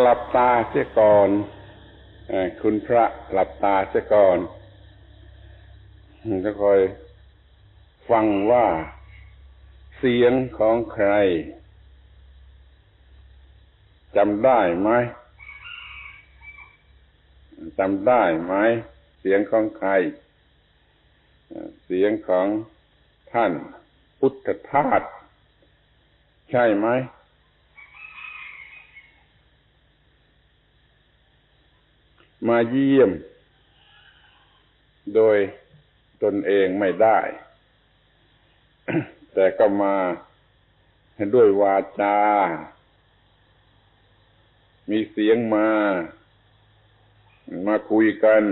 หลับตาเสียก่อนอคุณพระหลับตาเสียก่อนจะคอยฟังว่าเสียงของใครจำได้ไหมจำได้ไหมเสียงของใคร เสียงของท่านพุทธทาสใช่ไหม มาเยี่ยม โดยตนเองไม่ได้ แต่ก็มาด้วยวาจา มีเสียงมา มาคุยกัน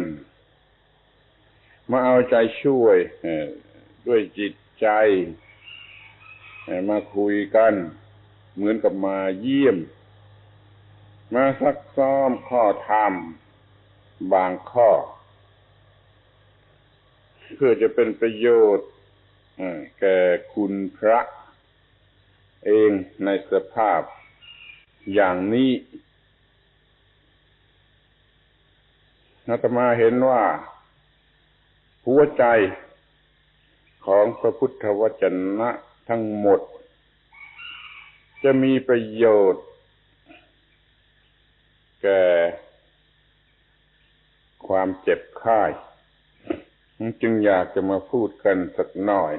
มาเอาใจช่วยด้วยจิตใจ มาคุยกัน เหมือนกับมาเยี่ยม มาซักซ้อมข้อธรรม บางข้อ เพื่อจะเป็นประโยชน์แก่คุณพระ เองในสภาพอย่างนี้นัตมาเห็นว่า หัวใจของพระพุทธวจนะทั้งหมด จะมีประโยชน์ แก่ ความเจ็บไข้จึงอยากจะมาพูดกันสักหน่อย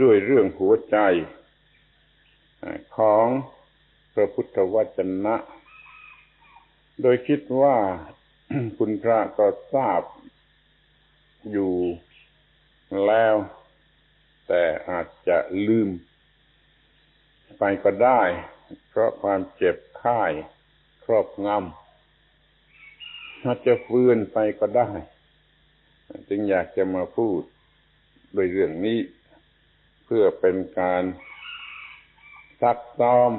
ด้วยเรื่องหัวใจ ของพระพุทธวจนะ โดยคิดว่าคุณพระก็ทราบอยู่แล้ว แต่อาจจะลืม ไปก็ได้ เพราะความเจ็บไข้ครอบงำ อาจจะฟื้นไปก็ได้ จึงอยากจะมาพูดโดยเรื่องนี้ เพื่อเป็นการซักซ้อม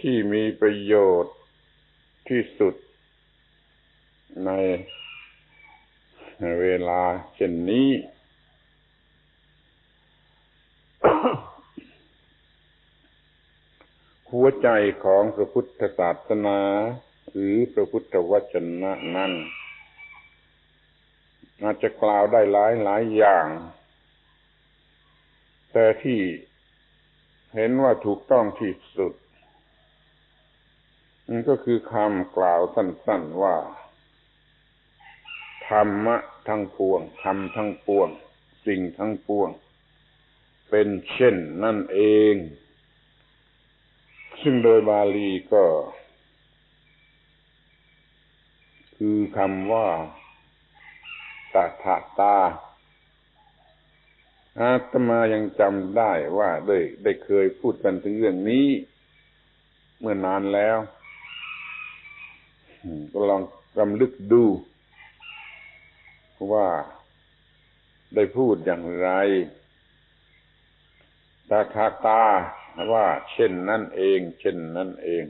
ที่มีประโยชน์ที่สุดในเวลาเช่นนี้ หัวใจของพระพุทธศาสนา หรือพระพุทธวจนะนั้นอาจจะกล่าวได้หลายหลายอย่าง แต่ที่เห็นว่าถูกต้องที่สุดนั่นก็คือคำกล่าวสั้นๆว่า ธรรมะทั้งปวงธรรมทั้งปวง สิ่งทั้งปวง เป็นเช่นนั่นเอง ซึ่งโดยบาลีก็ คือคำว่าตถาตา อาตมายังจำได้ว่าได้ได้เคยพูดกันถึงเรื่องนี้ เมื่อนานแล้วก็ลองรำลึกดูว่าได้พูดอย่างไร ตาคาตาว่า เช่นนั่นเอง เช่นนั่นเอง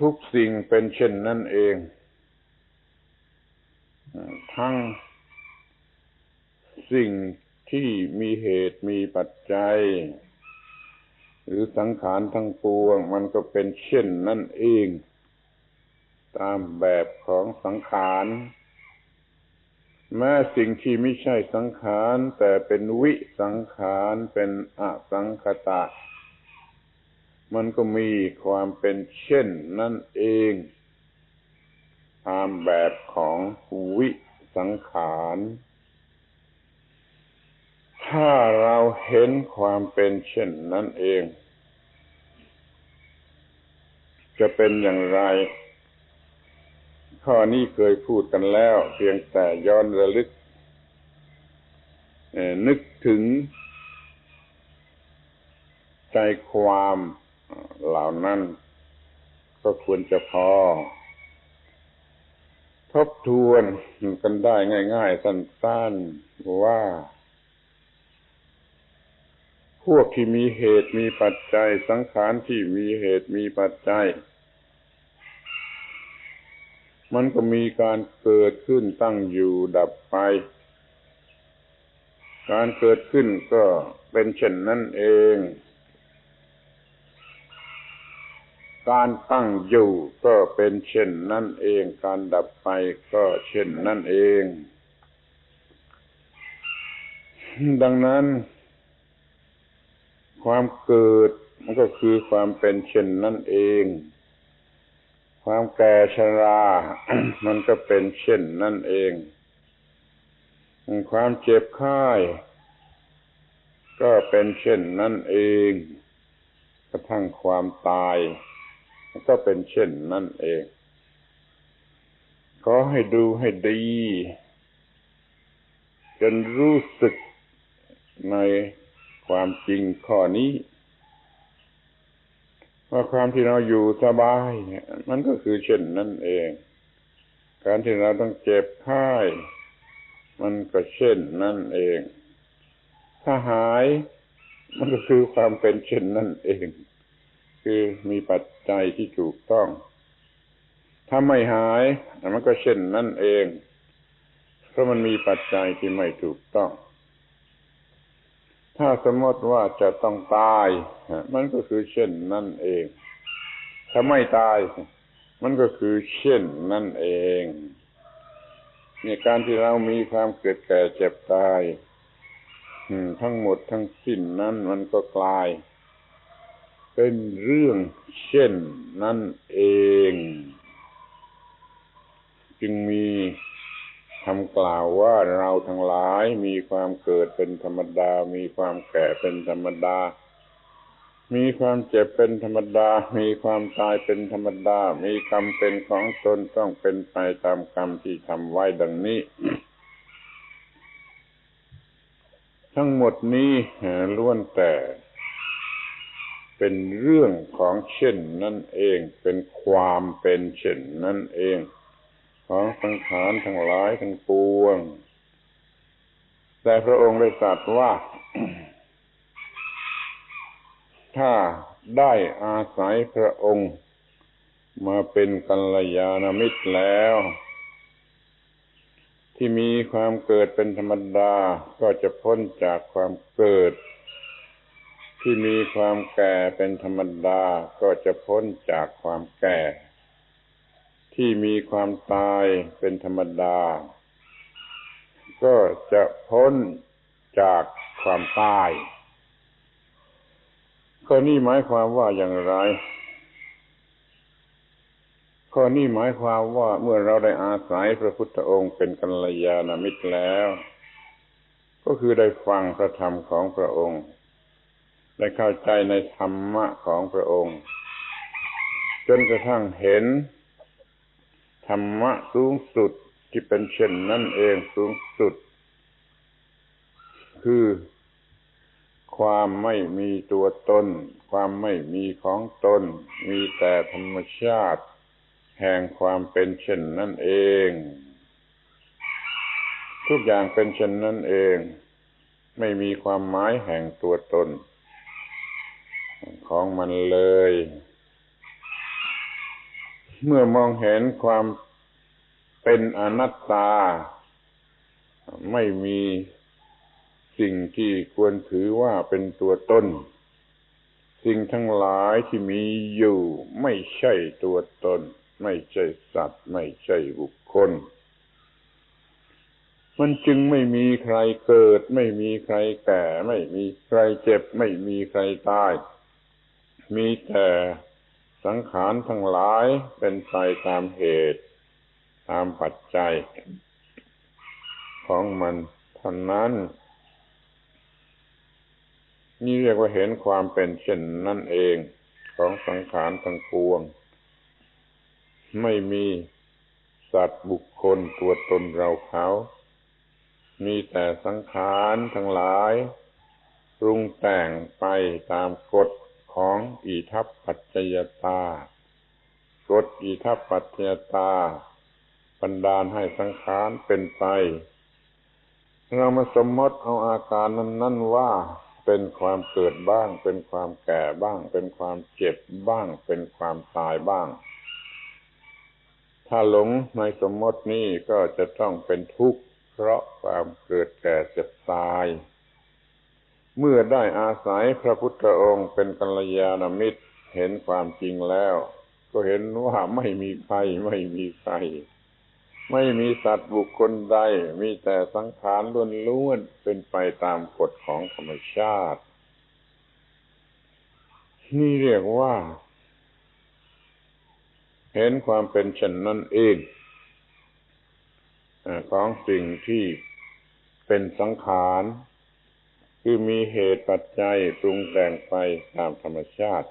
ทุกสิ่งเป็นเช่นนั่นเอง ทั้งสิ่งที่มีเหตุมีปัจจัย หรือสังขารทั้งปวง มันก็เป็นเช่นนั่นเอง ตามแบบของสังขารแม้สิ่งที่ไม่ใช่สังขาร แต่เป็นวิสังขารเป็นอสังขตะ มันก็มีความเป็นเช่นนั่นเองตามแบบของวิสังขาร ถ้าเราเห็นความเป็นเช่นนั่นเอง จะเป็นอย่างไร ข้อนี้เคยพูดกันแล้ว เพียงแต่ย้อนระลึก นึกถึงใจความ เหล่านั้นก็ควรจะพอ ทบทวนกันได้ง่ายๆ สั้นๆว่า พวกที่มีเหตุมีปัจจัย สังขารที่มีเหตุมีปัจจัย มันก็มีการเกิดขึ้นตั้งอยู่ดับไป การเกิดขึ้นก็เป็นเช่นนั้นเอง การตั้งอยู่ก็เป็นเช่นนั่นเอง การดับไปก็เช่นนั่นเอง ดังนั้น ความเกิดมันก็คือความเป็นเช่นนั่นเอง ความแก่ชรา มันก็เป็นเช่นนั่นเอง ความเจ็บไข้ก็เป็นเช่นนั่นเอง กระทั่งความตาย ก็เป็นเช่นนั่นเอง ขอให้ดูให้ดี จนรู้สึกในความจริงข้อนี้ ว่าความที่เราอยู่สบายเนี่ยมันก็คือเช่นนั่นเอง การที่เราต้องเจ็บไข้มันก็เช่นนั่นเอง ถ้าหายมันก็คือความเป็นเช่นนั่นเอง คือมีปัจจัยที่ถูกต้อง ถ้าไม่หายมันก็เช่นนั่นเอง เพราะมันมีปัจจัยที่ไม่ถูกต้อง ถ้าสมมติว่าจะต้องตาย มันก็คือเช่นนั่นเอง ถ้าไม่ตาย มันก็คือเช่นนั่นเองเนี่ยการที่เรามีความเกิดแก่เจ็บตายทั้งหมดทั้งสิ้นนั้นมันก็กลาย เป็นเรื่องเช่นนั่นเอง จึงมีคำกล่าวว่าเราทั้งหลายมีความเกิดเป็นธรรมดา มีความแก่เป็นธรรมดา มีความเจ็บเป็นธรรมดา มีความตายเป็นธรรมดา มีกรรมเป็นของตนต้องเป็นไปตามกรรมที่ทำไว้ดังนี้ ทั้งหมดนี้ล้วนแต่ เป็นเรื่องของเช่นนั่นเอง เป็นความเป็นเช่นนั่นเอง ของสังขารทั้งหลายทั้งปวง แต่พระองค์ได้ตรัสว่า ถ้าได้อาศัยพระองค์มาเป็นกัลยาณมิตรแล้ว ที่มีความเกิดเป็นธรรมดาก็จะพ้นจากความเกิด ที่มีความแก่เป็นธรรมดาก็จะพ้นจากความแก่ ที่มีความตายเป็นธรรมดา ก็จะพ้นจากความตายข้อนี้หมายความว่าอย่างไร ข้อนี้หมายความว่าเมื่อเราได้อาศัยพระพุทธองค์เป็นกัลยาณมิตรแล้ว ก็คือได้ฟังพระธรรมของพระองค์ ได้เข้าใจในธรรมะของพระองค์ จนกระทั่งเห็น ธรรมะสูงสุดที่เป็นเช่นนั่นเองสูงสุด คือความไม่มีตัวตน ความไม่มีของตน มีแต่ธรรมชาติ แห่งความเป็นเช่นนั่นเอง ทุกอย่างเป็นเช่นนั่นเอง ไม่มีความหมายแห่งตัวตน ของมันเลย เมื่อมองเห็นความเป็นอนัตตา ไม่มีสิ่งที่ควรถือว่าเป็นตัวตนสิ่งทั้งหลายที่มีอยู่ ไม่ใช่ตัวตน ไม่ใช่สัตว์ ไม่ใช่บุคคล มันจึงไม่มีใครเกิด ไม่มีใครแก่ ไม่มีใครเจ็บ ไม่มีใครตาย มีแต่สังขารทั้งหลายเป็นไปตามเหตุตามปัจจัย ของมันเท่านั้น นี่เรียกว่าเห็นความเป็นเช่นนั่นเองของสังขารทั้งปวง ไม่มีสัตว์บุคคลตัวตนเราเขา มีแต่สังขารทั้งหลายปรุงแต่งไปตามกฎ ของอิทัปปัจจยตากฎอิทัปปัจจยตาบันดาลให้สังขารเป็นไป เรามาสมมติเอาอาการนั้นนั่นว่าเป็นความเกิดบ้าง เป็นความแก่บ้าง เป็นความเจ็บบ้าง เป็นความตายบ้าง ถ้าหลงในสมมตินี้ก็จะต้องเป็นทุกข์เพราะความเกิดแก่เจ็บตาย เมื่อได้อาศัยพระพุทธองค์เป็นกัลยาณมิตรเห็นความจริงแล้ว ก็เห็นว่าไม่มีใครไม่มีใคร ไม่มีสัตว์บุคคลใด มีแต่สังขารล้วนๆเป็นไปตามกฎของธรรมชาติ นี่เรียกว่า เห็นความเป็นเช่นนั้นเองของสิ่งที่เป็นสังขาร คือมีเหตุปัจจัยปรุงแต่งไปตามธรรมชาติ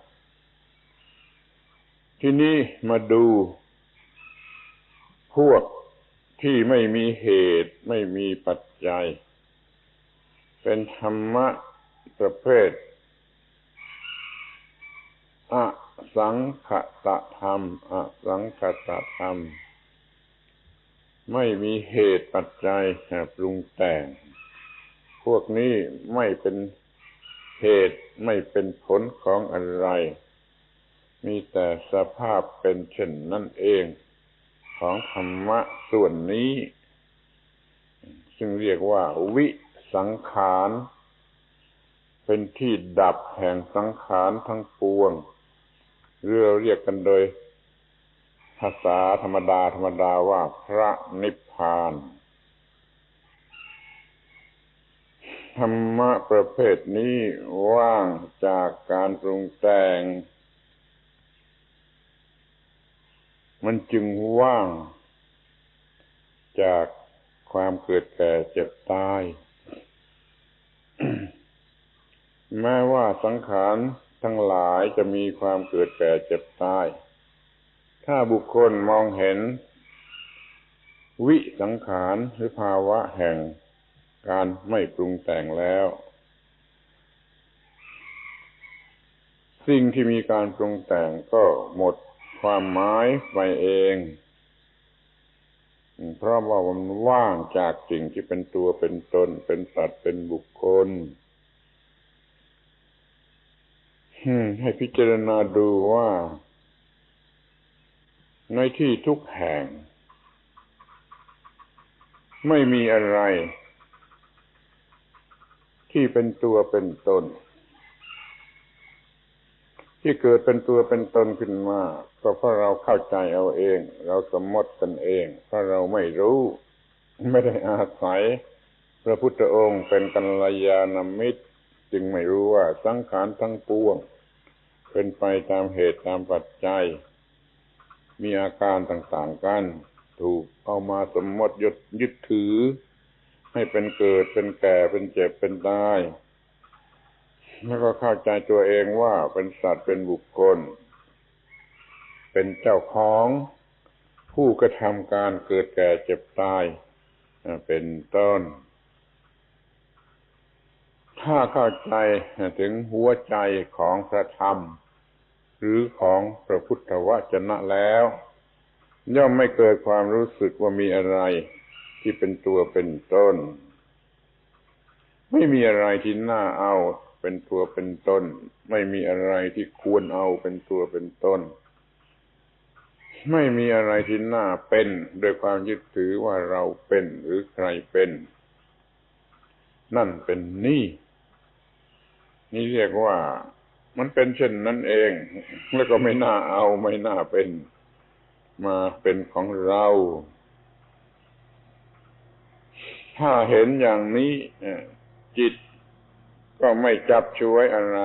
ที่นี้มาดู พวกที่ไม่มีเหตุไม่มีปัจจัย เป็นธรรมะประเภทอสังขตธรรมอสังขตธรรม ไม่มีเหตุปัจจัยปรุงแต่ง วกนี้ไม่เป็นเหตุไม่เป็นผลของอะไร มีแต่สภาพเป็นเช่นนั่นเองของธรรมะส่วนนี้ ซึ่งเรียกว่าวิสังขารเป็นที่ดับแห่งสังขารทั้งปวงเรือเรียกกันโดยภาษาธรรมดาธรรมดาว่าพระนิพพาน ธรรมะประเภทนี้ว่างจากการปรุงแต่ง มันจึงว่าง จากความเกิดแก่เจ็บตาย แม้ว่าสังขารทั้งหลายจะมีความเกิดแก่เจ็บตาย ถ้าบุคคลมองเห็น วิสังขารหรือภาวะแห่ง การไม่ปรุงแต่งแล้ว สิ่งที่มีการปรุงแต่งก็หมดความหมายไปเองเพราะว่ามันว่างจากสิ่งที่เป็นตัวเป็นตน เป็นสัตว์เป็นบุคคลให้พิจารณาดูว่า ในที่ทุกแห่ง ไม่มีอะไร ที่เป็นตัวเป็นตน ที่เกิดเป็นตัวเป็นตนขึ้นมาก็เพราะเราเข้าใจเอาเอง เราสมมติกันเอง เพราะเราไม่รู้ ไม่ได้อาศัย พระพุทธองค์เป็นกัลยาณมิตร จึงไม่รู้ว่าสังขารทั้งปวงเป็นไปตามเหตุตามปัจจัย มีอาการต่างๆกัน ถูกเอามาสมมติยึดยึดถือ ให้เป็นเกิดเป็นแก่เป็นเจ็บเป็นตายแล้วก็เข้าใจตัวเองว่าเป็นสัตว์เป็นบุคคล เป็นเจ้าของผู้กระทำการเกิดแก่เจ็บตายเป็นต้น ถ้าเข้าใจถึงหัวใจของพระธรรม หรือของพระพุทธวจนะแล้ว ย่อมไม่เกิดความรู้สึกว่ามีอะไร ที่เป็นตัวเป็นต้น ไม่มีอะไรที่น่าเอาเป็นตัวเป็นต้น ไม่มีอะไรที่ควรเอาเป็นตัวเป็นต้น ไม่มีอะไรที่น่าเป็นโดยความยึดถือว่าเราเป็นหรือใครเป็น นั่นเป็นนี่ นี่เรียกว่ามันเป็นเช่นนั้นเอง แล้วก็ไม่น่าเอาไม่น่าเป็น มาเป็นของเรา ถ้าเห็นอย่างนี้จิตก็ไม่จับช่วยอะไร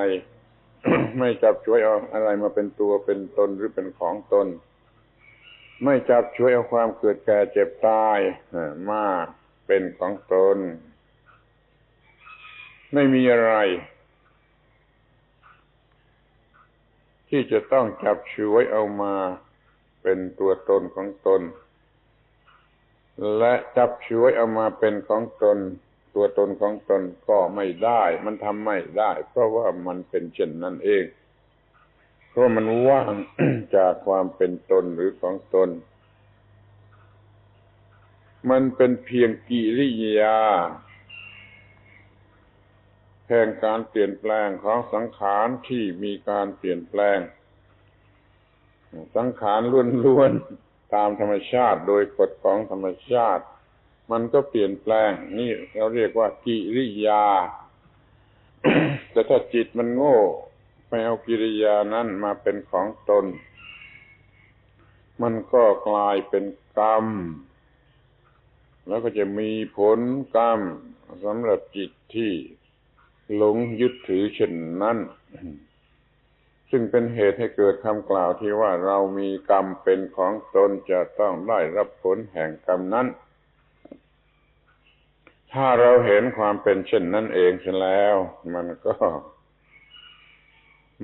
ไม่จับช่วยเอาอะไรมาเป็นตัวเป็นตนหรือเป็นของตน ไม่จับช่วยเอาความเกิดแก่เจ็บตายมาเป็นของตน ไม่มีอะไร ที่จะต้องจับช่วยเอามาเป็นตัวตนของตน และจับช่วยเอามาเป็นของตน ตัวตนของตนก็ไม่ได้ มันทำไม่ได้ เพราะว่ามันเป็นเช่นนั้นเอง เพราะมันว่างจากความเป็นตนหรือของตน มันเป็นเพียงกิริยาแห่งการเปลี่ยนแปลงของสังขารที่มีการเปลี่ยนแปลง สังขารล้วน ตามธรรมชาติโดยกฎของธรรมชาติ มันก็เปลี่ยนแปลง นี่เราเรียกว่ากิริยา แต่ถ้าจิตมันโง่ไปเอากิริยานั้นมาเป็นของตน มันก็กลายเป็นกรรม แล้วก็จะมีผลกรรมสำหรับจิตที่หลงยึดถือเช่นนั้น ซึ่งเป็นเหตุให้เกิดคำกล่าวที่ว่าเรามีกรรมเป็นของตนจะต้องได้รับผลแห่งกรรมนั้น ถ้าเราเห็นความเป็นเช่นนั้นเองเสียแล้ว มันก็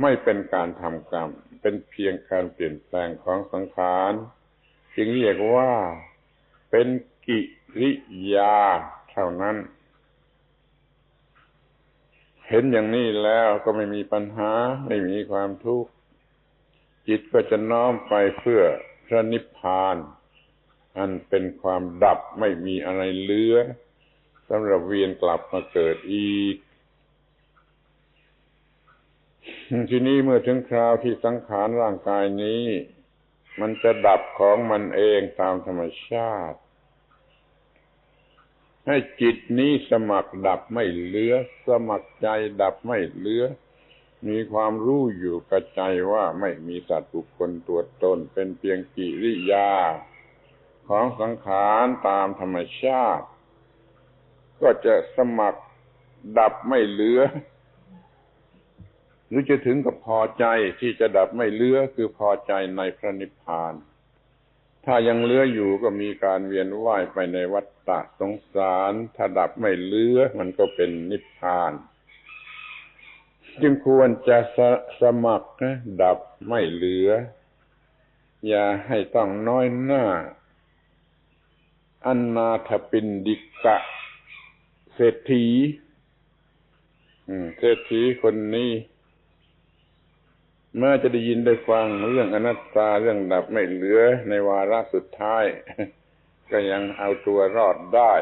ไม่เป็นการทำกรรม เป็นเพียงการเปลี่ยนแปลงของสังขารจึงเรียกว่าเป็นกิริยาเท่านั้น เห็นอย่างนี้แล้วก็ไม่มีปัญหาไม่มีความทุกข์จิตก็จะน้อมไปเพื่อพระนิพพาน อันเป็นความดับไม่มีอะไรเหลือสำหรับเวียนกลับมาเกิดอีก ทีนี้เมื่อถึงคราวที่สังขารร่างกายนี้ มันจะดับของมันเองตามธรรมชาติ ให้จิตนี้สมัครดับไม่เหลือ สมัครใจดับไม่เหลือ มีความรู้อยู่กระใจว่าไม่มีสัตว์บุคคลตัวตนเป็นเพียงกิริยา ของสังขารตามธรรมชาติ ก็จะสมัครดับไม่เหลือ หรือจะถึงกับพอใจที่จะดับไม่เลือคือพอใจในพระนิพพาน ถ้ายังเลื้ออยู่ก็มีการเวียนว่ายไปในวัฏฏะสงสาร ถ้าดับไม่เลื้อมันก็เป็นนิพพาน จึงควรจะสสมัครดับไม่เหลือ อย่าให้ต้องน้อยหน้าอันนาถปินดิกะ เศรษฐีเศรษฐีคนนี้ เมื่อจะได้ยินได้ฟังเรื่องอนัตตาเรื่องดับไม่เหลือในวาระสุดท้าย ก็ยังเอาตัวรอดได้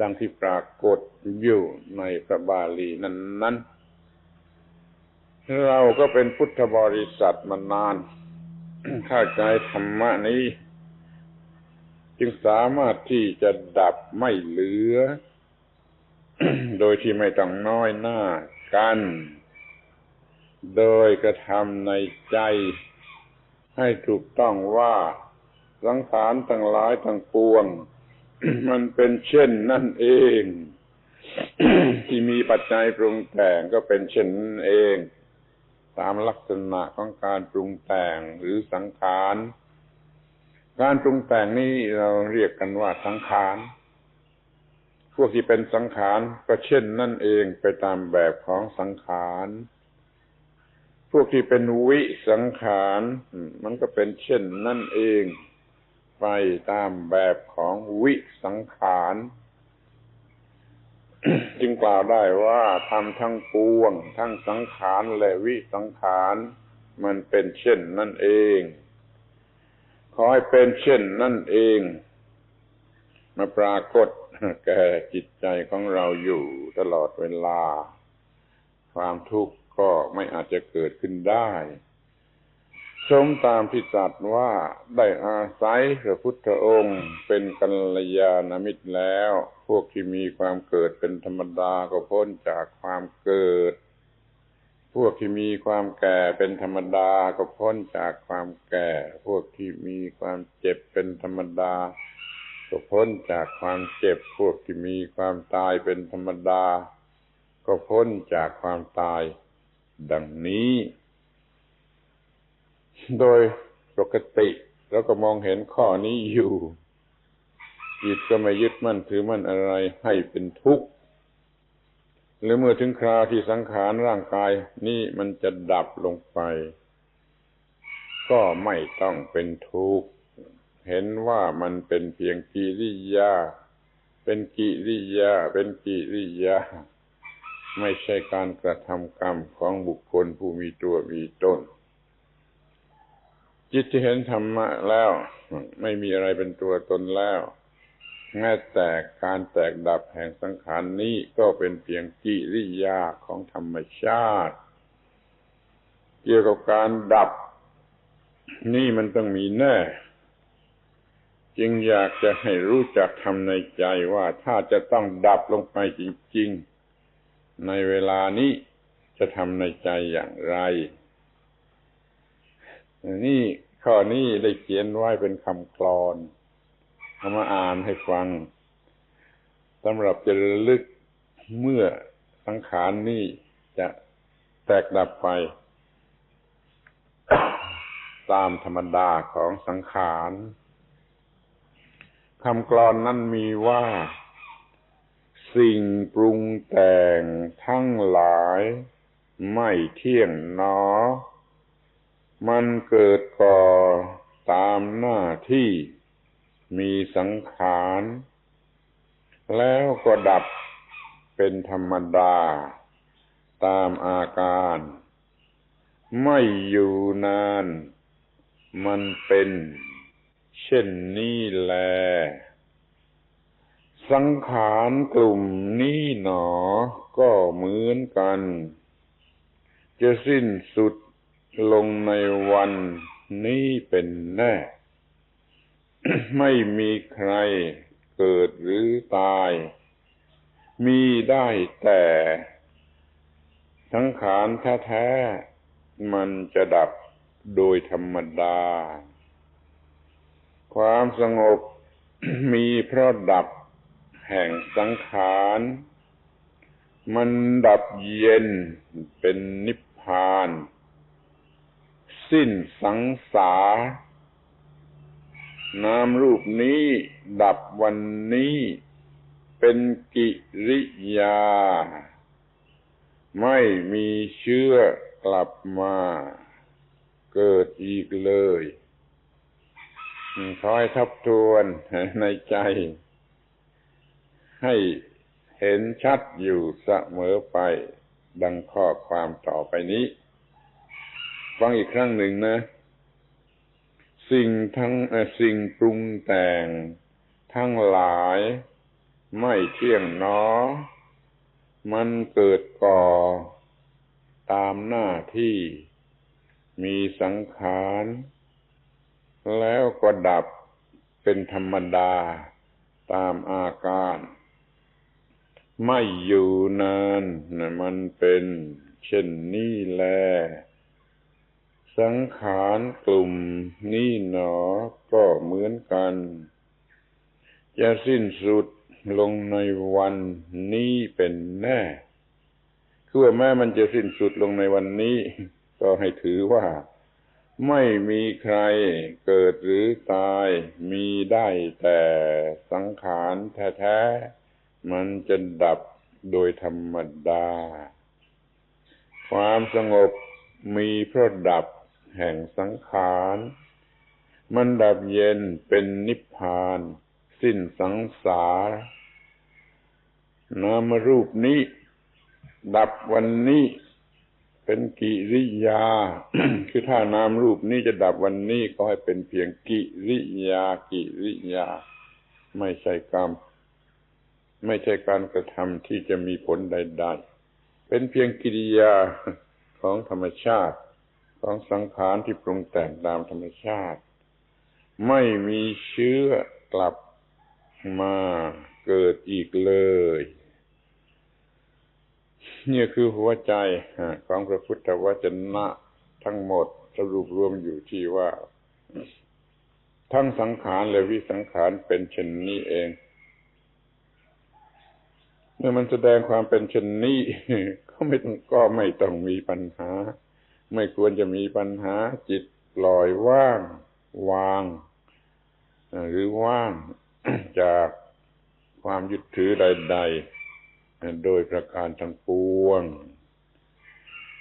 ดังที่ปรากฏอยู่ในพระบาลีนั้นนนเราก็เป็นพุทธบริษัทมานาน เข้าใจธรรมะนี้ จึงสามารถที่จะดับไม่เหลือ โดยที่ไม่ต้องน้อยหน้ากัน โดยกระทำในใจให้ถูกต้องว่าสังขารทั้งหลายทั้งปวง มันเป็นเช่นนั่นเอง ที่มีปัจจัยปรุงแต่งก็เป็นเช่นนั่นเอง ตามลักษณะของการปรุงแต่งหรือสังขารการปรุงแต่งนี้เราเรียกกันว่าสังขารพวกที่เป็นสังขารก็เช่นนั่นเองไปตามแบบของสังขาร วกที่เป็นวิสังขารมันก็เป็นเช่นนั่นเอง ไปตามแบบของวิสังขารจึงกล่าวได้ว่าทำทั้งปวง ทั้งสังขารและวิสังขารมันเป็นเช่นนั่นเอง ขอให้เป็นเช่นนั่นเอง มาปรากฏแก่จิตใจของเราอยู่ตลอดเวลา ความทุกข์ ก็ไม่อาจจะเกิดขึ้นได้ชมตามที่ตรัสว่าได้อาศัยพระพุทธองค์ เป็นกัลยาณมิตรแล้ว พวกที่มีความเกิดเป็นธรรมดาก็พ้นจากความเกิด พวกที่มีความแก่เป็นธรรมดาก็พ้นจากความแก่ พวกที่มีความเจ็บเป็นธรรมดา ก็พ้นจากความเจ็บ พวกที่มีความตายเป็นธรรมดา ก็พ้นจากความตาย ดังนี้ โดยปกติเราก็มองเห็นข้อนี้อยู่ จิตก็ไม่ยึดมั่นถือมั่นอะไรให้เป็นทุกข์หรือเมื่อถึงคราวที่สังขารร่างกายนี่มันจะดับลงไป ก็ไม่ต้องเป็นทุกข์เห็นว่ามันเป็นเพียงกิริยา เป็นกิริยา เป็นกิริยา ไม่ใช่การกระทำกรรมของบุคคลผู้มีตัวมีตนจิตที่เห็นธรรมะแล้ว ไม่มีอะไรเป็นตัวตนแล้วแม้แต่การแตกดับแห่งสังขารนนี้ก็เป็นเพียงกิริยาของธรรมชาติ เกี่ยวกับการดับ นี่มันต้องมีแน่ จึงอยากจะให้รู้จักทำในใจว่าถ้าจะต้องดับลงไปจริง ๆ ในเวลานี้จะทำในใจอย่างไร นี่ข้อนี้ได้เขียนไว้เป็นคำกลอนเอามาอ่านให้ฟังสำหรับจะระลึกเมื่อสังขารนี้จะแตกดับไป ตามธรรมดาของสังขารคำกลอนนั้นมีว่า สิ่งปรุงแต่งทั้งหลายไม่เที่ยงหนอ มันเกิดก่อตามหน้าที่มีสังขาร แล้วก็ดับเป็นธรรมดา ตามอาการ ไม่อยู่นาน มันเป็น เช่นนี้แล สังขารกลุ่มนี้หนอ ก็เหมือนกัน จะสิ้นสุดลงในวันนี้เป็นแน่ ไม่มีใครเกิดหรือตาย มีได้แต่สังขารแท้ๆมันจะดับโดยธรรมดา ความสงบมีเพราะดับ แห่งสังขาร มันดับเย็นเป็นนิพพาน สิ้นสังสารนามรูปนี้ดับวันนี้เป็นกิริยา ไม่มีเชื้อกลับมา เกิดอีกเลยคอยทบทวนในใจ ให้เห็นชัดอยู่เสมอไป ดังข้อความต่อไปนี้ ฟังอีกครั้งหนึ่งนะ สิ่งทั้งสิ่งปรุงแต่ง ทั้งหลายไม่เที่ยงนอ มันเกิดก่อ ตามหน้าที่มีสังขาร แล้วก็ดับเป็นธรรมดาตามอาการ ไม่อยู่นานนะมันเป็น เช่นนี้แล สังขารกลุ่มนี้หนอก็เหมือนกัน จะสิ้นสุดลงในวันนี้เป็นแน่คือว่าแม้มันจะสิ้นสุดลงในวันนี้ ก็ให้ถือว่า ไม่มีใครเกิดหรือตาย มีได้แต่สังขารแท้ๆ มันจะดับโดยธรรมดา ความสงบมีเพราะดับแห่งสังขาร มันดับเย็นเป็นนิพพาน สิ้นสังสารนามรูปนี้ ดับวันนี้ เป็นกิริยา คือถ้านามรูปนี้จะดับวันนี้ก็ให้เป็นเพียงกิริยา กิริยา ไม่ใช่กรรม ไม่ใช่การกระทำที่จะมีผลใดๆ เป็นเพียงกิริยาของธรรมชาติของสังขารที่ปรุงแต่งตามธรรมชาติ ไม่มีเชื้อกลับมาเกิดอีกเลยนี่คือหัวใจของพระพุทธวจนะทั้งหมดสรุปรวมอยู่ที่ว่า ทั้งสังขารและวิสังขารเป็นเช่นนี้เอง เมื่อมันแสดงความเป็นเช่นนี้ก็ไม่ต้องก็ไม่ต้องมีปัญหา ไม่ควรจะมีปัญหา จิตปล่อยว่าง วาง หรือว่างจากความยึดถือใด ๆ โดยประการทั้งปวง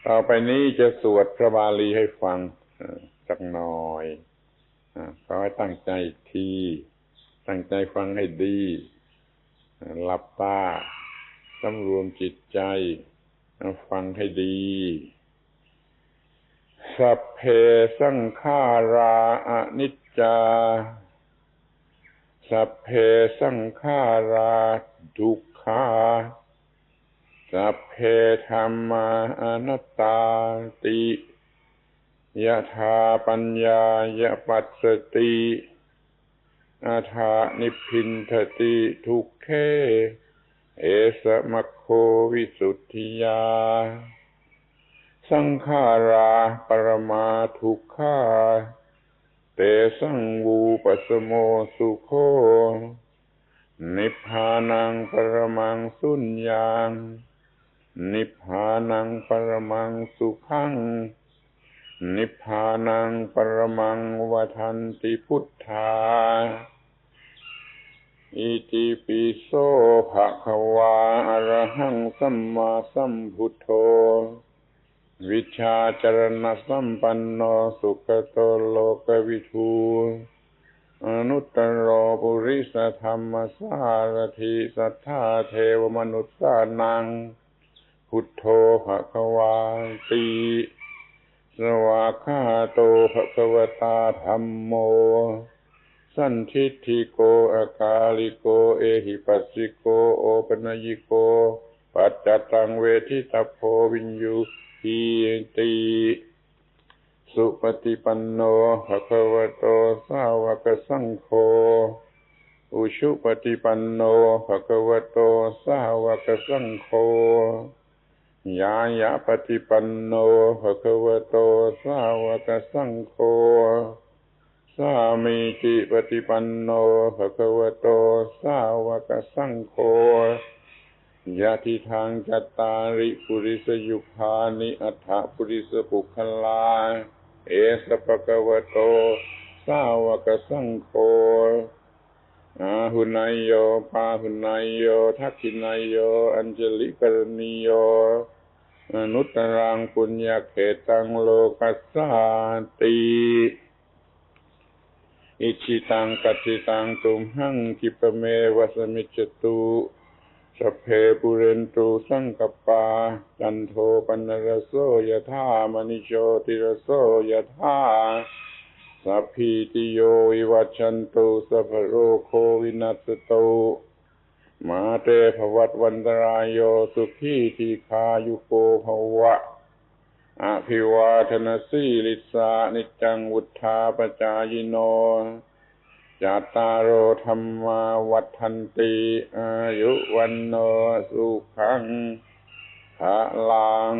ต่อไปนี้จะสวดพระบาลีให้ฟังสักหน่อยขอให้ตั้งใจที ตั้งใจฟังให้ดี หลับตา สำรวมจิตใจฟังให้ดี สัพเพสังขาราอนิจจา สัพเพสังขาราทุกขาสัพเพธรรมาอนัตตาติยะธาปัญญายะปัสสติอาธานิพินทติทุกเข เอสมะโควิสุทธิยา สังขาราปรมาทุกขาเตสังวูปสโมสุโค นิพพานังปรมังสุญญานิพพานังปรมังสุขัง นิพพานังปรมังวัฏันติพุทธา อิติปิโสภะคะวาอะระหังสัมมาสัมพุทโธ วิชาจรณะสัมปันโนสุขโตโลกวิทูอนุตตรปุริสธรรมสารถิสัทธาเทวมนุษย์สานัง พุทโธภะคะวาติสวากขาโตภะคะวตาธรรมโม สันทิฏฐิโกอากาลิโก เอหิปัสสิโก โอปนยิโก ปัจจตังเวทิตาโพวินยูทีติสุปฏิปันโนภะคะวะโตสาวกสังโฆ อุชุปฏิปันโนภะคะวะโตสาวกสังโฆ ยายะปฏิปันโนภะคะวะโตสาวกสังโฆ สามีจิปฏิปันโนภะคะวะโต สาวกสังโฆยะทิทางจัตตาริปุริสยุคานิอัฏฐปุริสปุคลา เอสปะคะวะโต สาวกสังโฆอาหุนายโยปาหุนายโย ทักขินายโย อัญจลิกรณีโยอนุตตรังปุญญาเขตังโลกัสสาติ อิชิตังกัติตังตุมหังคิปเมวสมิจตุสพเพปุเรนตุสังกปาจันโทปนรโสยธามณิโชติรโสยธาสัพพิติโยวิวัชชันตุสัพพโรโควินัสตุมาเตภวัตวันตรายโยสุขีทีคายุโกภวะ อภิวาทนาสีลิสานิจังวุธาปจายโนจัตตารโอธรรมาวัฏันติอายุวันโนสุขังภาลัง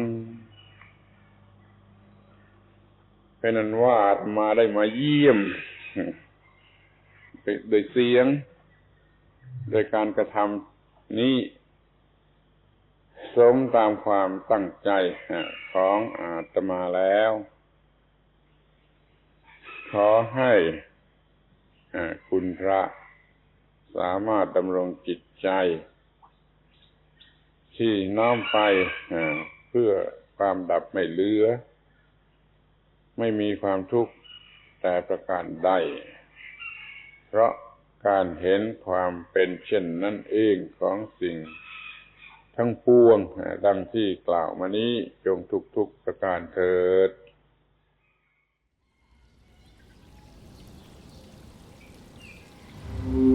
เป็นนั้นว่าอาตมาได้มาเยี่ยมโดยเสียง โดยการกระทำนี้ สมตามความตั้งใจของอาตมาแล้ว ขอให้คุณพระสามารถดำรงจิตใจ ที่น้อมไปเพื่อความดับไม่เหลือ ไม่มีความทุกข์แต่ประการใด เพราะการเห็นความเป็นเช่นนั่นเองของสิ่ง ทั้งปวง ดังที่กล่าวมานี้จงทุกทุกประการเถิดอืม